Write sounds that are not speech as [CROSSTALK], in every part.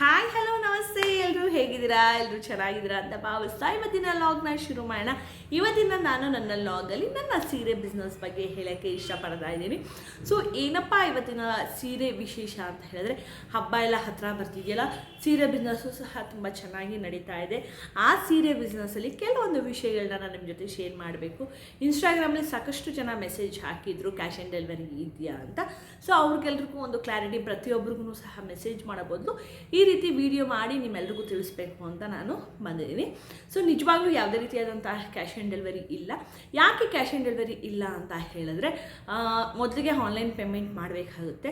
Hi. ಹೇಗಿದ್ದೀರಾ? ಎಲ್ಲರೂ ಚೆನ್ನಾಗಿದ್ದೀರಾ ಅಂತ ಭಾವಿಸ್ತಾ ಇವತ್ತಿನ ಲಾಗ್ನ ಶುರು ಮಾಡೋಣ. ಇವತ್ತಿನ ನಾನು ನನ್ನ ಲಾಗಲ್ಲಿ ನನ್ನ ಸೀರೆ ಬಿಸ್ನೆಸ್ ಬಗ್ಗೆ ಹೇಳೋಕ್ಕೆ ಇಷ್ಟಪಡ್ತಾ ಇದ್ದೀನಿ. ಸೊ ಏನಪ್ಪ ಇವತ್ತಿನ ಸೀರೆ ವಿಶೇಷ ಅಂತ ಹೇಳಿದ್ರೆ, ಹಬ್ಬ ಎಲ್ಲ ಹತ್ರ ಬರ್ತಿದೆಯಲ್ಲ, ಸೀರೆ ಬಿಸ್ನೆಸ್ಸು ಸಹ ತುಂಬ ಚೆನ್ನಾಗಿ ನಡೀತಾ ಇದೆ. ಆ ಸೀರೆ ಬಿಸ್ನೆಸ್ಸಲ್ಲಿ ಕೆಲವೊಂದು ವಿಷಯಗಳನ್ನ ನಾನು ನಿಮ್ಮ ಜೊತೆ ಶೇರ್ ಮಾಡಬೇಕು. ಇನ್ಸ್ಟಾಗ್ರಾಮಲ್ಲಿ ಸಾಕಷ್ಟು ಜನ ಮೆಸೇಜ್ ಹಾಕಿದ್ರು ಕ್ಯಾಶ್ ಆನ್ ಡೆಲಿವರಿ ಇದೆಯಾ ಅಂತ. ಸೊ ಅವ್ರಿಗೆಲ್ರಿಗೂ ಒಂದು ಕ್ಲಾರಿಟಿ ಪ್ರತಿಯೊಬ್ಬರಿಗೂ ಸಹ ಮೆಸೇಜ್ ಮಾಡಬಹುದು ಈ ರೀತಿ ವಿಡಿಯೋ ಮಾಡಿ ನಿಮ್ಮೆಲ್ರಿಗೂ ತಿಳಿಸ್ಬೇಕು ಅಂತ ನಾನು ಬಂದಿದ್ದೀನಿ. ಸೊ ನಿಜವಾಗ್ಲೂ ಯಾವುದೇ ರೀತಿಯಾದಂತಹ ಕ್ಯಾಶ್ ಆನ್ ಡೆಲಿವರಿ ಇಲ್ಲ. ಯಾಕೆ ಕ್ಯಾಶ್ ಆನ್ ಡೆಲಿವರಿ ಇಲ್ಲ ಅಂತ ಹೇಳಿದ್ರೆ ಮೊದಲಿಗೆ ಆನ್ಲೈನ್ ಪೇಮೆಂಟ್ ಮಾಡಬೇಕಾಗುತ್ತೆ.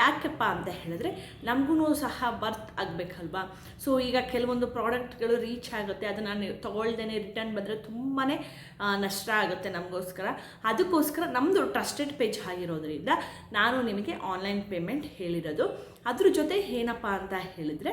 ಯಾಕಪ್ಪ ಅಂತ ಹೇಳಿದ್ರೆ ನಮಗೂ ಸಹ ಬರ್ತ್ ಆಗಬೇಕಲ್ವಾ? ಸೊ ಈಗ ಕೆಲವೊಂದು ಪ್ರಾಡಕ್ಟ್ಗಳು ರೀಚ್ ಆಗುತ್ತೆ. ಅದನ್ನು ನೀವು ತೊಗೊಳ್ದೇನೆ ರಿಟರ್ನ್ ಬಂದರೆ ತುಂಬಾ ನಷ್ಟ ಆಗುತ್ತೆ ನಮಗೋಸ್ಕರ. ಅದಕ್ಕೋಸ್ಕರ ನಮ್ಮದು ಟ್ರಸ್ಟೆಡ್ ಪೇಜ್ ಆಗಿರೋದ್ರಿಂದ ನಾನು ನಿಮಗೆ ಆನ್ಲೈನ್ ಪೇಮೆಂಟ್ ಹೇಳಿರೋದು. ಅದ್ರ ಜೊತೆ ಏನಪ್ಪ ಅಂತ ಹೇಳಿದರೆ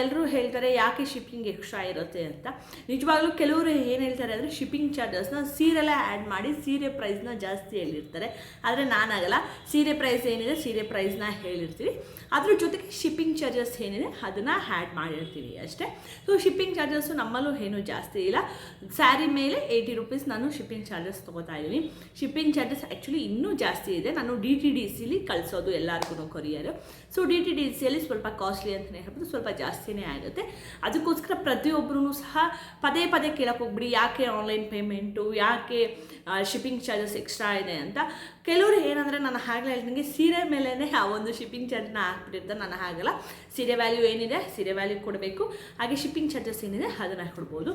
ಎಲ್ಲರೂ ಹೇಳ್ತಾರೆ ಯಾಕೆ ಶಿಪ್ಪಿಂಗ್ ಎಕ್ಸ್ಟ್ರಾ ಇರುತ್ತೆ ಅಂತ. ನಿಜವಾಗ್ಲೂ ಕೆಲವರು ಏನು ಹೇಳ್ತಾರೆ ಅಂದರೆ ಶಿಪ್ಪಿಂಗ್ ಚಾರ್ಜಸ್ನ ಸೀರೆಲ್ಲ ಆ್ಯಡ್ ಮಾಡಿ ಸೀರೆ ಪ್ರೈಸ್ನ ಜಾಸ್ತಿ ಹೇಳಿರ್ತಾರೆ. ಆದರೆ ನಾನಾಗಲ್ಲ, ಸೀರೆ ಪ್ರೈಸ್ ಏನಿದೆ ಸೀರೆ ಪ್ರೈಸ್ನ ಹೇಳಿರ್ತೀವಿ. ಅದ್ರ ಜೊತೆಗೆ ಶಿಪ್ಪಿಂಗ್ ಚಾರ್ಜಸ್ ಏನಿದೆ ಅದನ್ನು ಆ್ಯಡ್ ಮಾಡಿರ್ತೀವಿ ಅಷ್ಟೇ. ಸೊ ಶಿಪ್ಪಿಂಗ್ ಚಾರ್ಜಸ್ಸು ನಮ್ಮಲ್ಲೂ ಏನೂ ಜಾಸ್ತಿ ಇಲ್ಲ. ಸ್ಯಾರಿ ಮೇಲೆ ಏಯ್ಟಿ ರುಪೀಸ್ ನಾನು ಶಿಪ್ಪಿಂಗ್ ಚಾರ್ಜಸ್ ತೊಗೋತಾ ಇದ್ದೀನಿ. ಶಿಪ್ಪಿಂಗ್ ಚಾರ್ಜಸ್ ಆ್ಯಕ್ಚುಲಿ ಇನ್ನೂ ಜಾಸ್ತಿ ಇದೆ. ನಾನು ಡಿ ಟಿ ಡಿ ಸಿಲಿ ಕಳಿಸೋದು ಎಲ್ಲರಿಗೂ courier so D T D ಸಿಯಲ್ಲಿ ಸ್ವಲ್ಪ ಕಾಸ್ಟ್ಲಿ ಅಂತಲೇ ಹೇಳ್ಬೋದು. ಸ್ವಲ್ಪ ಜಾಸ್ತಿನೇ ಆಗುತ್ತೆ. ಅದಕ್ಕೋಸ್ಕರ ಪ್ರತಿಯೊಬ್ಬರೂ ಸಹ ಪದೇ ಪದೇ ಕೇಳಕ್ಕೆ ಹೋಗ್ಬಿಡಿ. ಯಾಕೆ ಆನ್ಲೈನ್ ಪೇಮೆಂಟು ಯಾಕೆ ಶಿಪ್ಪಿಂಗ್ ಚಾರ್ಜಸ್ ಎಕ್ಸ್ಟ್ರಾ ಇದೆ ಅಂತ. ಕೆಲವರು ಏನಂದರೆ ನಾನು ಆಗಲೇ ನನಗೆ ಸೀರೆ ಮೇಲೇ ಆ ಒಂದು ಶಿಪ್ಪಿಂಗ್ ಚಾರ್ಜ್ನ ಹಾಕ್ಬಿಟ್ಟಿರ್ತಾರೆ ನಾನು ಹಾಗಲ್ಲ. ಸೀರೆ ವ್ಯಾಲ್ಯೂ ಏನಿದೆ, ಸೀರೆ ವ್ಯಾಲ್ಯೂ ಕೊಡಬೇಕು. ಹಾಗೆ ಶಿಪ್ಪಿಂಗ್ ಚಾರ್ಜಸ್ ಏನಿದೆ, ಅದನ್ನು ಕೊಡ್ಬೋದು.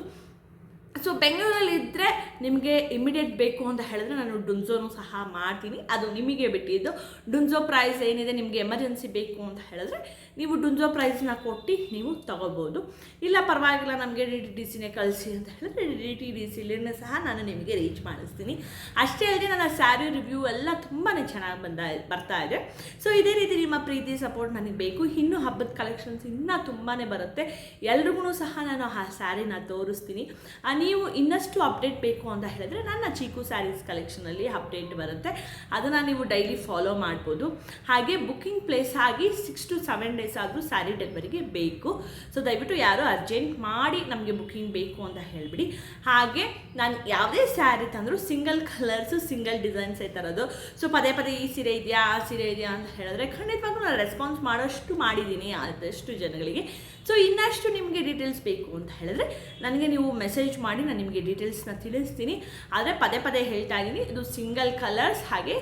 ಸೊ ಬೆಂಗಳೂರಲ್ಲಿ ಇದ್ದರೆ ನಿಮಗೆ ಇಮಿಡಿಯೇಟ್ ಬೇಕು ಅಂತ ಹೇಳಿದ್ರೆ ನಾನು ಡುನ್ಝೋನು ಸಹ ಮಾಡ್ತೀನಿ. ಅದು ನಿಮಗೆ ಬಿಟ್ಟಿದ್ದು. ಡುನ್ಝೋ ಪ್ರೈಸ್ ಏನಿದೆ ನಿಮಗೆ ಎಮರ್ಜೆನ್ಸಿ ಬೇಕು ಅಂತ ಹೇಳಿದ್ರೆ ನೀವು ಡುನ್ಝೋ ಪ್ರೈಸ್ನ ಕೊಟ್ಟು ನೀವು ತಗೋಬೋದು. ಇಲ್ಲ ಪರವಾಗಿಲ್ಲ ನಮಗೆ ಡಿ ಟಿ ಡಿ ಸಿನೇ ಕಳಿಸಿ ಅಂತ ಹೇಳಿದ್ರೆ ಡಿ ಟಿ ಡಿ ಸಿಲಿನೇ ಸಹ ನಾನು ನಿಮಗೆ ರೀಚ್ ಮಾಡಿಸ್ತೀನಿ. ಅಷ್ಟೇ ಅಲ್ಲದೆ ನನ್ನ ಸ್ಯಾರಿ ರಿವ್ಯೂ ಎಲ್ಲ ತುಂಬಾ ಚೆನ್ನಾಗಿ ಬಂದ ಬರ್ತಾ ಇದೆ. ಸೊ ಇದೇ ರೀತಿ ನಿಮ್ಮ ಪ್ರೀತಿ ಸಪೋರ್ಟ್ ನನಗೆ ಬೇಕು. ಇನ್ನೂ ಹಬ್ಬದ ಕಲೆಕ್ಷನ್ಸ್ ಇನ್ನೂ ತುಂಬಾ ಬರುತ್ತೆ. ಎಲ್ರಿಗೂ ಸಹ ನಾನು ಆ ಸ್ಯಾರಿನ ತೋರಿಸ್ತೀನಿ. ಆ, ನೀವು ಇನ್ನಷ್ಟು ಅಪ್ಡೇಟ್ ಬೇಕು ಅಂತ ಹೇಳಿದ್ರೆ ನನ್ನ ಚೀಕು ಸ್ಯಾರೀಸ್ ಕಲೆಕ್ಷನಲ್ಲಿ ಅಪ್ಡೇಟ್ ಬರುತ್ತೆ. ಅದನ್ನು ನೀವು ಡೈಲಿ ಫಾಲೋ ಮಾಡ್ಬೋದು. ಹಾಗೆ ಬುಕ್ಕಿಂಗ್ ಪ್ಲೇಸ್ ಆಗಿ ಸಿಕ್ಸ್ ಟು ಸೆವೆನ್ ಡೇಸ್ ಆದರೂ ಸ್ಯಾರಿ ಡೆಲಿವರಿಗೆ ಬೇಕು. ಸೊ ದಯವಿಟ್ಟು ಯಾರು ಅರ್ಜೆಂಟ್ ಮಾಡಿ ನಮಗೆ ಬುಕ್ಕಿಂಗ್ ಬೇಕು ಅಂತ ಹೇಳಿಬಿಡಿ. ಹಾಗೆ ನಾನು ಯಾವುದೇ ಸ್ಯಾರಿ ತಂದರೂ ಸಿಂಗಲ್ ಕಲರ್ಸು ಸಿಂಗಲ್ ಡಿಸೈನ್ಸೇ ತರೋದು. ಸೊ ಪದೇ ಪದೇ ಈ ಸೀರೆ ಇದೆಯಾ, ಆ ಸೀರೆ ಇದೆಯಾ ಅಂತ ಹೇಳಿದ್ರೆ ಖಂಡಿತವಾಗ್ಲೂ ನಾನು ರೆಸ್ಪಾನ್ಸ್ ಮಾಡೋಷ್ಟು ಮಾಡಿದ್ದೀನಿ ಆದಷ್ಟು ಜನಗಳಿಗೆ. ಸೊ ಇನ್ನಷ್ಟು ನಿಮಗೆ ಡೀಟೇಲ್ಸ್ ಬೇಕು ಅಂತ ಹೇಳಿದ್ರೆ ನನಗೆ ನೀವು ಮೆಸೇಜ್ ಮಾಡಿ. ನಾನು ನಿಮಗೆ ಡೀಟೇಲ್ಸ್ನ ತಿಳಿಸ್ತೀನಿ. ಆದರೆ ಪದೇ ಪದೇ ಹೇಳ್ತಾ ಇದ್ದೀನಿ ಇದು ಸಿಂಗಲ್ ಕಲರ್ಸ್ ಹಾಗೆ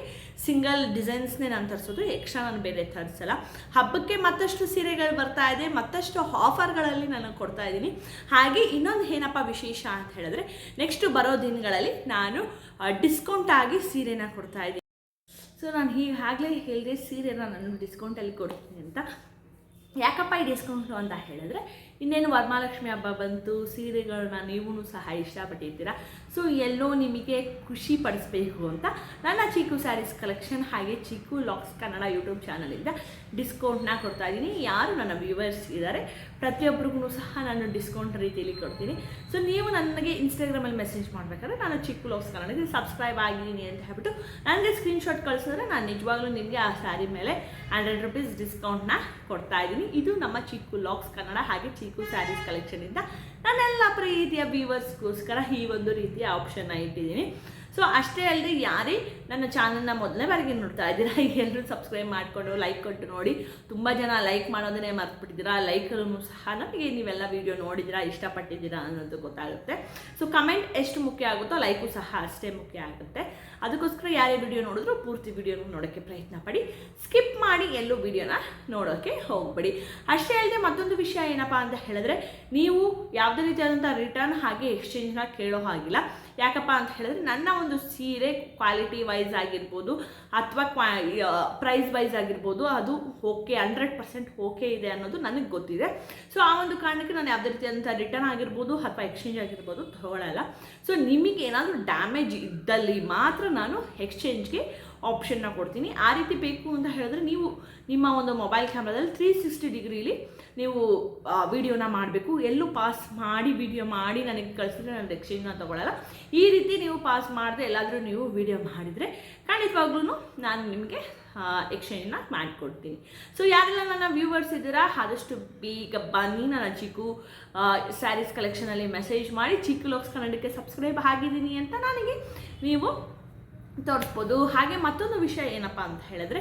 ಸಿಂಗಲ್ ಡಿಸೈನ್ಸ್ನೇ ನಾನು ತರಿಸೋದು ಎಕ್ಸ್ಟ್ರಾ ನಾನು ಬೇರೆ ತರಿಸಲ್ಲ. ಹಬ್ಬಕ್ಕೆ ಮತ್ತಷ್ಟು ಸೀರೆಗಳು ಬರ್ತಾ ಇದೆ, ಮತ್ತಷ್ಟು ಆಫರ್ಗಳಲ್ಲಿ ನಾನು ಕೊಡ್ತಾ ಇದ್ದೀನಿ ಹಾಗೆ ಇನ್ನೊಂದು ಏನಪ್ಪ ವಿಶೇಷ ಅಂತ ಹೇಳಿದ್ರೆ ನೆಕ್ಸ್ಟ್ ಬರೋ ದಿನಗಳಲ್ಲಿ ನಾನು ಡಿಸ್ಕೌಂಟ್ ಆಗಿ ಸೀರೆನ ಕೊಡ್ತಾ ಇದ್ದೀನಿ ಸೊ ನಾನು ಈಗಾಗಲೇ ಹೇಳಿದೆ, ಸೀರೆನ ನಾನು ಡಿಸ್ಕೌಂಟಲ್ಲಿ ಕೊಡ್ತೀನಿ ಅಂತ. ಯಾಕಪ್ಪ ಈ ಡಿಸ್ಕೌಂಟು ಅಂತ ಹೇಳಿದ್ರೆ ಇನ್ನೇನು ವರಮಹಾಲಕ್ಷ್ಮಿ ಹಬ್ಬ ಬಂತು, ಸೀರೆಗಳನ್ನ ನೀವು ಸಹ ಇಷ್ಟಪಟ್ಟಿರ್ತೀರ ಸೊ ಎಲ್ಲೋ ನಿಮಗೆ ಖುಷಿ ಪಡಿಸ್ಬೇಕು ಅಂತ ನನ್ನ ಚಿಕ್ಕು ಸ್ಯಾರೀಸ್ ಕಲೆಕ್ಷನ್ ಹಾಗೆ ಚಿಕ್ಕು ಲಾಕ್ಸ್ ಕನ್ನಡ ಯೂಟ್ಯೂಬ್ ಚಾನಲಿಂದ ಡಿಸ್ಕೌಂಟ್ನ ಕೊಡ್ತಾ ಇದ್ದೀನಿ. ಯಾರು ನನ್ನ ವ್ಯೂವರ್ಸ್ ಇದ್ದಾರೆ ಪ್ರತಿಯೊಬ್ಬರಿಗೂ ಸಹ ನಾನು ಡಿಸ್ಕೌಂಟ್ ರೀತಿಯಲ್ಲಿ ಕೊಡ್ತೀನಿ. ಸೊ ನೀವು ನನಗೆ ಇನ್ಸ್ಟಾಗ್ರಾಮಲ್ಲಿ ಮೆಸೇಜ್ ಮಾಡಬೇಕಾದ್ರೆ ನಾನು ಚಿಕ್ಕು ಲಾಕ್ಸ್ ಕನ್ನಡಕ್ಕೆ ಸಬ್ಸ್ಕ್ರೈಬ್ ಆಗಿದ್ದೀನಿ ಅಂತ ಹೇಳ್ಬಿಟ್ಟು ನನಗೆ ಸ್ಕ್ರೀನ್ಶಾಟ್ ಕಳಿಸಿದ್ರೆ ನಾನು ನಿಜವಾಗ್ಲೂ ನಿಮಗೆ ಆ ಸ್ಯಾರಿ ಮೇಲೆ ಹಂಡ್ರೆಡ್ ರುಪೀಸ್ ಡಿಸ್ಕೌಂಟ್ನ ಕೊಡ್ತಾ ಇದ್ದೀನಿ. ಇದು ನಮ್ಮ ಚಿಕ್ಕು ಲಾಕ್ಸ್ ಕನ್ನಡ ಹಾಗೆ ಚಿಕ್ಕು ಸ್ಯಾರೀಸ್ ಕಲೆಕ್ಷನಿಂದ ನಾನೆಲ್ಲ ಪ್ರೀತಿಯ ವ್ಯೂವರ್ಸ್ಗೋಸ್ಕರ ಈ ಒಂದು ರೀತಿಯ ಆಪ್ಷನ್ನ ಇಟ್ಟಿದ್ದೀನಿ. ಸೊ ಅಷ್ಟೇ ಅಲ್ಲದೆ ಯಾರೇ ನನ್ನ ಚಾನಲ್ನ ಮೊದಲನೇ ಬಾರಿಗೆ ನೋಡ್ತಾ ಇದ್ದೀರಾ, [LAUGHS] ಎಲ್ಲರೂ ಸಬ್ಸ್ಕ್ರೈಬ್ ಮಾಡಿಕೊಂಡು ಲೈಕ್ ಕೊಟ್ಟು ನೋಡಿ. ತುಂಬ ಜನ ಲೈಕ್ ಮಾಡೋದನ್ನೇ ಮರ್ತ್ಬಿಟ್ಟಿದ್ದೀರಾ. ಲೈಕ್ ಸಹ ನನಗೆ ನೀವೆಲ್ಲ ವೀಡಿಯೋ ನೋಡಿದ್ದೀರಾ, ಇಷ್ಟಪಟ್ಟಿದ್ದೀರಾ ಅನ್ನೋದು ಗೊತ್ತಾಗುತ್ತೆ. ಸೊ ಕಮೆಂಟ್ ಎಷ್ಟು ಮುಖ್ಯ ಆಗುತ್ತೋ ಲೈಕು ಸಹ ಅಷ್ಟೇ ಮುಖ್ಯ ಆಗುತ್ತೆ. ಅದಕ್ಕೋಸ್ಕರ ಯಾರೇ ವಿಡಿಯೋ ನೋಡಿದ್ರು ಪೂರ್ತಿ ವಿಡಿಯೋನ ನೋಡೋಕ್ಕೆ ಪ್ರಯತ್ನ ಪಡಿ. ಸ್ಕಿಪ್ ಮಾಡಿ ಎಲ್ಲೂ ವಿಡಿಯೋನ ನೋಡೋಕ್ಕೆ ಹೋಗಬೇಡಿ. ಅಷ್ಟೇ ಅಲ್ಲದೆ ಮತ್ತೊಂದು ವಿಷಯ ಏನಪ್ಪ ಅಂತ ಹೇಳಿದ್ರೆ, ನೀವು ಯಾವುದೇ ರೀತಿಯಾದಂಥ ರಿಟರ್ನ್ ಹಾಗೆ ಎಕ್ಸ್ಚೇಂಜ್ನ ಕೇಳೋ ಹಾಗಿಲ್ಲ. ಯಾಕಪ್ಪ ಅಂತ ಹೇಳಿದ್ರೆ ನನ್ನ ಒಂದು ಸೀರೆ ಕ್ವಾಲಿಟಿ ವೈಸ್ ಆಗಿರ್ಬೋದು ಅಥವಾ ಕ್ವಾ ಪ್ರೈಸ್ ವೈಸ್ ಆಗಿರ್ಬೋದು ಅದು ಓಕೆ ಹಂಡ್ರೆಡ್ ಪರ್ಸೆಂಟ್ ಓಕೆ ಇದೆ ಅನ್ನೋದು ನನಗೆ ಗೊತ್ತಿದೆ. ಸೊ ಆ ಒಂದು ಕಾರಣಕ್ಕೆ ನಾನು ಯಾವುದೇ ರೀತಿಯಾದಂಥ ರಿಟರ್ನ್ ಆಗಿರ್ಬೋದು ಅಥವಾ ಎಕ್ಸ್ಚೇಂಜ್ ಆಗಿರ್ಬೋದು ತಗೊಳ್ಳಲ್ಲ ಸೊ ನಿಮಗೆ ಏನಾದರೂ ಡ್ಯಾಮೇಜ್ ಇದ್ದಲ್ಲಿ ಮಾತ್ರ ನಾನು ಎಕ್ಸ್ಚೇಂಜ್ಗೆ ಆಪ್ಷನ್ನ ಕೊಡ್ತೀನಿ. ಆ ರೀತಿ ಬೇಕು ಅಂತ ಹೇಳಿದ್ರೆ ನೀವು ನಿಮ್ಮ ಒಂದು ಮೊಬೈಲ್ ಕ್ಯಾಮ್ರಾದಲ್ಲಿ ತ್ರೀ ಸಿಕ್ಸ್ಟಿ ಡಿಗ್ರೀಲಿ ನೀವು ವಿಡಿಯೋನ ಮಾಡಬೇಕು. ಎಲ್ಲೂ ಪಾಸ್ ಮಾಡಿ ವಿಡಿಯೋ ಮಾಡಿ ನನಗೆ ಕಳಿಸಿದ್ರೆ ನಾನು ಎಕ್ಸ್ಚೇಂಜ್ನ ತೊಗೊಳ್ಳಲ್ಲ ಈ ರೀತಿ ನೀವು ಪಾಸ್ ಮಾಡಿದ್ರೆ ಎಲ್ಲಾದರೂ ನೀವು ವಿಡಿಯೋ ಮಾಡಿದರೆ ಖಂಡಿತವಾಗ್ಲೂ ನಾನು ನಿಮಗೆ ಎಕ್ಸ್ಚೇಂಜ್ನ ಮಾಡಿಕೊಡ್ತೀನಿ. ಸೊ ಯಾರೆಲ್ಲ ನನ್ನ ವ್ಯೂವರ್ಸ್ ಇದ್ದೀರಾ, ಆದಷ್ಟು ಬೇಗ ಬನ್ನಿ. ನನ್ನ ಚಿಕ್ಕು ಸ್ಯಾರೀಸ್ ಕಲೆಕ್ಷನಲ್ಲಿ ಮೆಸೇಜ್ ಮಾಡಿ ಚಿಕ್ಕು ಲೋಕ್ಸ್ ಕನ್ನಡಕ್ಕೆ ಸಬ್ಸ್ಕ್ರೈಬ್ ಆಗಿದ್ದೀನಿ ಅಂತ ನನಗೆ ನೀವು ತೋರಿಸ್ಬೋದು. ಹಾಗೆ ಮತ್ತೊಂದು ವಿಷಯ ಏನಪ್ಪ ಅಂತ ಹೇಳಿದ್ರೆ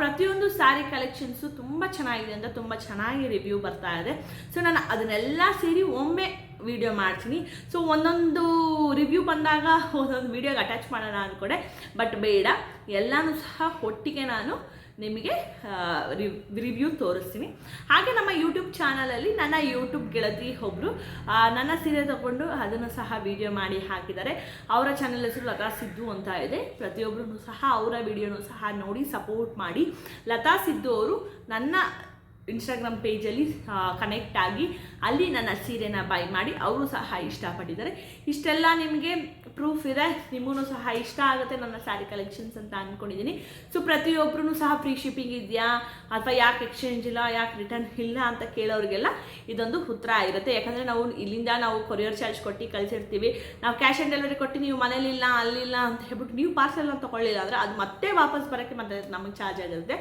ಪ್ರತಿಯೊಂದು ಸ್ಯಾರಿ ಕಲೆಕ್ಷನ್ಸು ತುಂಬ ಚೆನ್ನಾಗಿದೆ ಅಂತ ತುಂಬ ಚೆನ್ನಾಗಿ ರಿವ್ಯೂ ಬರ್ತಾ ಇದೆ. ಸೊ ನಾನು ಅದನ್ನೆಲ್ಲ ಸೇರಿ ಒಮ್ಮೆ ವಿಡಿಯೋ ಮಾಡ್ತೀನಿ. ಸೊ ಒಂದೊಂದು ರಿವ್ಯೂ ಬಂದಾಗ ಒಂದೊಂದು ವಿಡಿಯೋಗೆ ಅಟ್ಯಾಚ್ ಮಾಡೋಣ ಅಂದ್ಕೊಡೆ ಬಟ್ ಬೇಡ, ಎಲ್ಲನೂ ಸಹ ಒಟ್ಟಿಗೆ ನಾನು ನಿಮಗೆ ರಿವ್ಯೂ ತೋರಿಸ್ತೀನಿ. ಹಾಗೆ ನಮ್ಮ ಯೂಟ್ಯೂಬ್ ಚಾನಲಲ್ಲಿ ನನ್ನ ಯೂಟ್ಯೂಬ್ ಗೆಳತಿ ಒಬ್ಬರು ನನ್ನ ಸೀರೆ ತಗೊಂಡು ಅದನ್ನು ಸಹ ವಿಡಿಯೋ ಮಾಡಿ ಹಾಕಿದ್ದಾರೆ. ಅವರ ಚಾನಲ್ ಹೆಸರು ಲತಾ ಸಿದ್ದು ಅಂತ ಇದೆ. ಪ್ರತಿಯೊಬ್ಬರೂ ಸಹ ಅವರ ವಿಡಿಯೋನು ಸಹ ನೋಡಿ ಸಪೋರ್ಟ್ ಮಾಡಿ. ಲತಾ ಸಿದ್ದು ಅವರು ನನ್ನ ಇನ್ಸ್ಟಾಗ್ರಾಮ್ ಪೇಜಲ್ಲಿ ಕನೆಕ್ಟ್ ಆಗಿ ಅಲ್ಲಿ ನನ್ನ ಸೀರೆನ ಬೈ ಮಾಡಿ, ಅವರು ಸಹ ಇಷ್ಟಪಟ್ಟಿದ್ದಾರೆ. ಇಷ್ಟೆಲ್ಲ ನಿಮಗೆ ಪ್ರೂಫ್ ಇದೆ ನಿಮಗೂ ಸಹ ಇಷ್ಟ ಆಗುತ್ತೆ ನನ್ನ ಸ್ಯಾರಿ ಕಲೆಕ್ಷನ್ಸ್ ಅಂತ ಅಂದ್ಕೊಂಡಿದ್ದೀನಿ ಸೊ ಪ್ರತಿಯೊಬ್ಬರೂ ಸಹ ಫ್ರೀ ಶಿಪ್ಪಿಂಗ್ ಇದೆಯಾ? ಅಥವಾ ಯಾಕೆ ಎಕ್ಸ್ಚೇಂಜ್ ಇಲ್ಲ, ಯಾಕೆ ರಿಟರ್ನ್ ಇಲ್ಲ ಅಂತ ಕೇಳೋರಿಗೆಲ್ಲ ಇದೊಂದು ಉತ್ತರ ಆಗಿರುತ್ತೆ ಯಾಕಂದರೆ ನಾವು ಇಲ್ಲಿಂದ ನಾವು ಕೊರಿಯರ್ ಚಾರ್ಜ್ ಕೊಟ್ಟು ಕಳಿಸಿರ್ತೀವಿ. ನಾವು ಕ್ಯಾಶ್ ಆನ್ ಡೆಲಿವರಿ ಕೊಟ್ಟು ನೀವು ಮನೇಲಿಲ್ಲ ಅಲ್ಲಿಲ್ಲ ಅಂತ ಹೇಳ್ಬಿಟ್ಟು ನೀವು ಪಾರ್ಸೆಲ್ ತೊಗೊಳ್ಳಿಲ್ಲ ಅಂದರೆ ಅದು ಮತ್ತೆ ವಾಪಸ್ ಬರೋಕ್ಕೆ ಮತ್ತೆ ನಮಗೆ ಚಾರ್ಜ್ ಆಗಿರುತ್ತೆ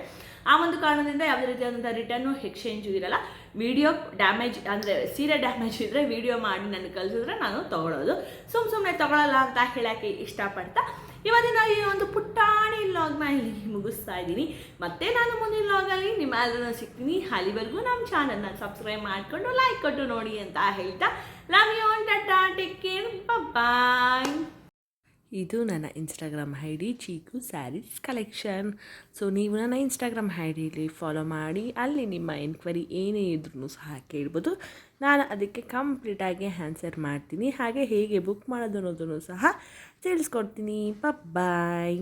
ಆ ಒಂದು ಕಾರಣದಿಂದ ಯಾವುದೇ ರೀತಿಯಾದಂಥ ರಿಟರ್ನು ಎಕ್ಸ್ಚೇಂಜು ಇರಲ್ಲ. ವಿಡಿಯೋ ಡ್ಯಾಮೇಜ್ ಅಂದರೆ ಸೀರೆ ಡ್ಯಾಮೇಜ್ ಇದ್ದರೆ ವಿಡಿಯೋ ಮಾಡಿ ನನಗೆ ಕಲಿಸಿದ್ರೆ ನಾನು ತೊಗೊಳೋದು. ಸುಮ್ಮ ಸುಮ್ಮನೆ ತೊಗೊಳಲ್ಲ ಅಂತ ಹೇಳೋಕ್ಕೆ ಇಷ್ಟಪಡ್ತಾ. ಇವತ್ತಿನ ಈ ಒಂದು ಪುಟ್ಟಾಣಿ ಲಾಗ್ನ ಇಲ್ಲಿ ಮುಗಿಸ್ತಾ ಇದ್ದೀನಿ. ಮತ್ತೆ ನಾನು ಮುಂದಿನ ಲಾಗಲ್ಲಿ ನಿಮ್ಮ ಎಲ್ಲರೂ ಸಿಗ್ತೀನಿ. ಅಲ್ಲಿವರೆಗೂ ನಮ್ಮ ಚಾನಲ್ನ ಸಬ್ಸ್ಕ್ರೈಬ್ ಮಾಡಿಕೊಂಡು ಲೈಕ್ ಕೊಟ್ಟು ನೋಡಿ ಅಂತ ಹೇಳ್ತಾ. Love you all tata take care bye ಇದು ನನ್ನ Instagram I D Cheeku sarees collection so ನೀವು ನನ್ನ ಇನ್ಸ್ಟಾಗ್ರಾಮ್ ಐ ಡಿಲಿ ಫಾಲೋ ಮಾಡಿ, ಅಲ್ಲಿ ನಿಮ್ಮ ಎನ್ಕ್ವೈರಿ ಏನೇ ಇದ್ರೂ ಸಹ ಕೇಳ್ಬೋದು. ನಾನು ಅದಕ್ಕೆ ಕಂಪ್ಲೀಟಾಗಿ ಆನ್ಸರ್ ಮಾಡ್ತೀನಿ. ಹಾಗೆ ಹೇಗೆ ಬುಕ್ ಮಾಡೋದು ಅನ್ನೋದನ್ನು ಸಹ ತಿಳಿಸ್ಕೊಡ್ತೀನಿ. ಬಾಯ್